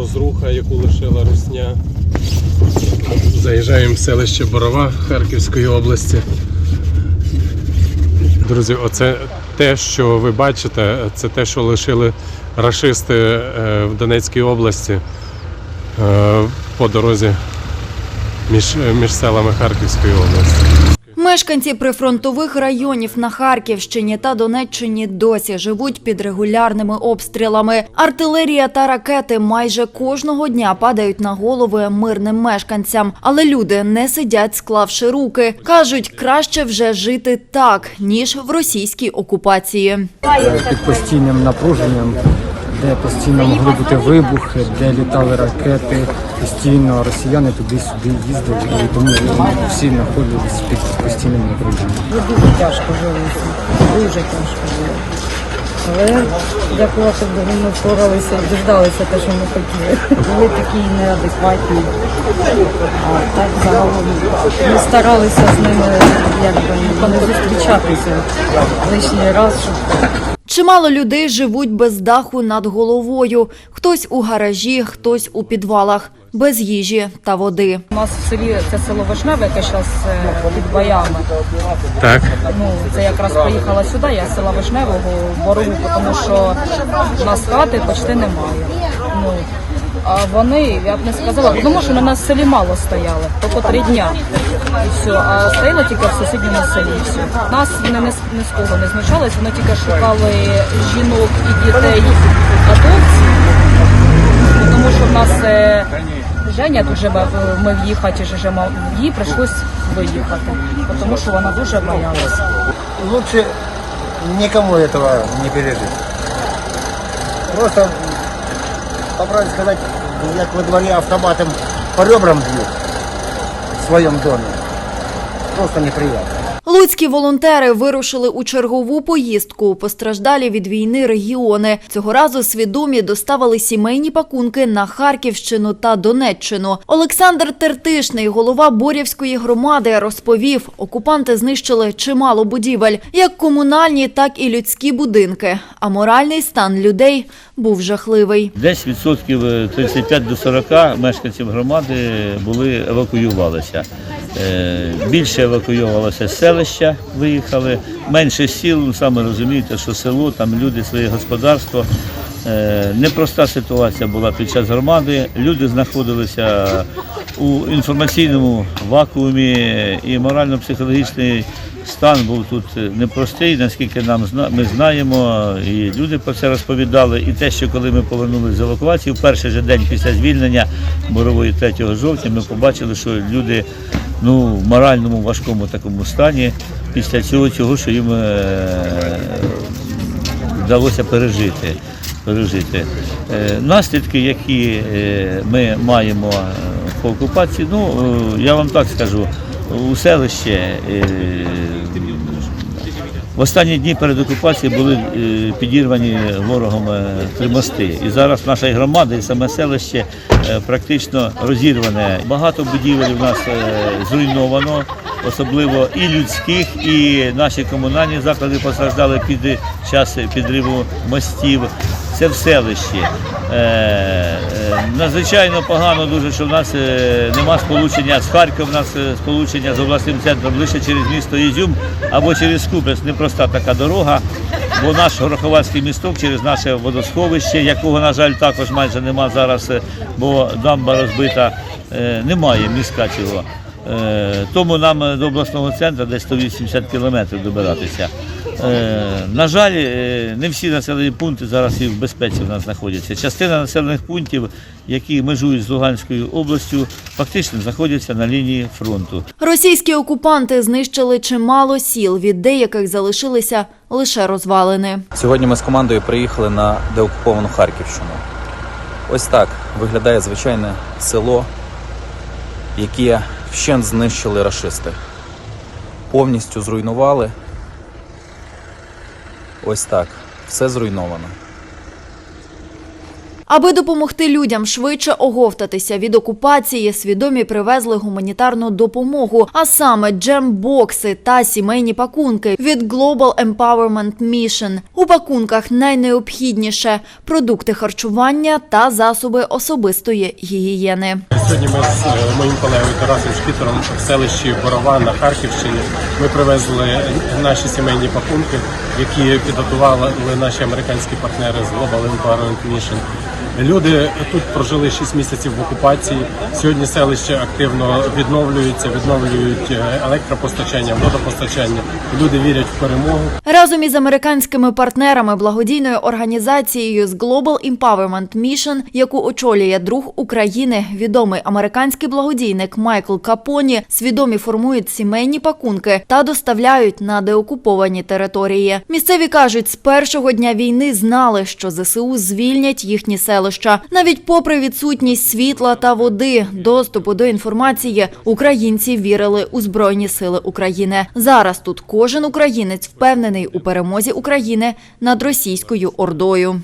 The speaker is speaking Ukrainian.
розруха, яку лишила Русня. Заїжджаємо в селище Борова Харківської області. Друзі, оце те, що ви бачите, це те, що лишили рашисти е, в Донецькій області е, по дорозі між, е, між селами Харківської області. Мешканці прифронтових районів на Харківщині та Донеччині досі живуть під регулярними обстрілами. Артилерія та ракети майже кожного дня падають на голови мирним мешканцям. Але люди не сидять, склавши руки. кажуть, краще вже жити так, ніж в російській окупації. під постійним напруженням, де постійно могли бути вибухи, де літали ракети, постійно росіяни туди-сюди їздили, і тому всі знаходились під постійним напруженням. Дуже тяжко жилося, дуже тяжко було. Але дякувати Богу, ми впоралися, діждалися те, що ми хотіли. Були такі неадекватні. А так загалом ми старалися з ними якби не зустрічатися лишній раз, щоб Чимало людей живуть без даху над головою. Хтось у гаражі, хтось у підвалах, без їжі та води. у нас в селі це село Вишневе, яке зараз під боями. Так. Ну, це якраз приїхала сюди, я з села Вишневого в Борову, тому що у нас хати почти немає. Ну, а вони, я б не сказала, тому що на нас в селі мало стояли, тільки три дня. І все. А стояли тільки в сусідньому селі. Все. Нас вони ні, з- з кого не знущались, вони тільки шукали жінок і дітей атовців. Тому що в нас е, Женя тут е, ми в її хаті живемо, їй прийшлось виїхати, тому що вона дуже боялася. лучше никому этого не пережить. Просто, по правде сказать, як во дворе автоматом по ребрам бьют в своем доме. Просто неприятно. Луцькі волонтери вирушили у чергову поїздку постраждалі від війни регіони. Цього разу свідомі доставили сімейні пакунки на Харківщину та Донеччину. Олександр Тертишний, голова Борівської громади, розповів, окупанти знищили чимало будівель, як комунальні, так і людські будинки. А моральний стан людей був жахливий. Десь відсотків е, 35 до 40 мешканців громади були евакуювалися. Е, Більше евакуювалося з селища, виїхали, менше сіл, саме розумієте, що село, там люди, своє господарство. Е, Непроста ситуація була під час громади. Люди знаходилися у інформаційному вакуумі і морально-психологічний стан був тут непростий, наскільки нам ми знаємо, і люди про це розповідали. І те, що коли ми повернулися з евакуації, в перший же день після звільнення Борової 3 жовтня, ми побачили, що люди ну, в моральному важкому такому стані після цього, цього що їм е, вдалося пережити. пережити. Е, Наслідки, які е, ми маємо по окупації, ну я вам так скажу, у селище в останні дні перед окупацією були е, підірвані ворогом е, три мости. І зараз наша громада і саме селище е, практично розірване. Багато будівель у нас зруйновано, особливо і людських, і наші комунальні заклади постраждали під час підриву мостів. Це в селищі. Е, е, надзвичайно погано дуже, що в нас е, нема сполучення з Харкова, в нас сполучення з обласним центром лише через місто Ізюм або через Купець. Непроста така дорога, бо наш Гороховацький місток через наше водосховище, якого, на жаль, також майже нема зараз, бо дамба розбита, немає міска цього. Е, Тому нам до обласного центру десь 180 кілометрів добиратися. Е, На жаль, е, не всі населені пункти зараз і в безпеці в нас знаходяться. Частина населених пунктів, які межують з Луганською областю, фактично знаходяться на лінії фронту. Російські окупанти знищили чимало сіл, від деяких залишилися лише розвалини. Сьогодні ми з командою приїхали на деокуповану Харківщину. Ось так виглядає звичайне село, яке вщент знищили рашисти. Повністю зруйнували. Ось так. Все зруйновано. Аби допомогти людям швидше оговтатися від окупації, свідомі привезли гуманітарну допомогу, а саме джем-бокси та сімейні пакунки від Global Empowerment Mission. У пакунках найнеобхідніше продукти харчування та засоби особистої гігієни. Сьогодні ми з е, моїм колегою Тарасом Шкітером в селищі Борова на Харківщині. Ми привезли наші сімейні пакунки, які підготували наші американські партнери з Global Environment Mission. Люди тут прожили 6 місяців в окупації. Сьогодні селище активно відновлюється, відновлюють е, електропостачання, водопостачання. Люди вірять в перемогу. Разом із американськими партнерами благодійною організацією з Global Empowerment Mission, яку очолює друг України, відомий американський благодійник Майкл Капоні, свідомі формують сімейні пакунки та доставляють на деокуповані території. Місцеві кажуть, з першого дня війни знали, що ЗСУ звільнять їхні селища. Навіть попри відсутність світла та води, доступу до інформації, українці вірили у збройні сили України. Зараз тут кожен українець впевнений у перемозі України над російською ордою.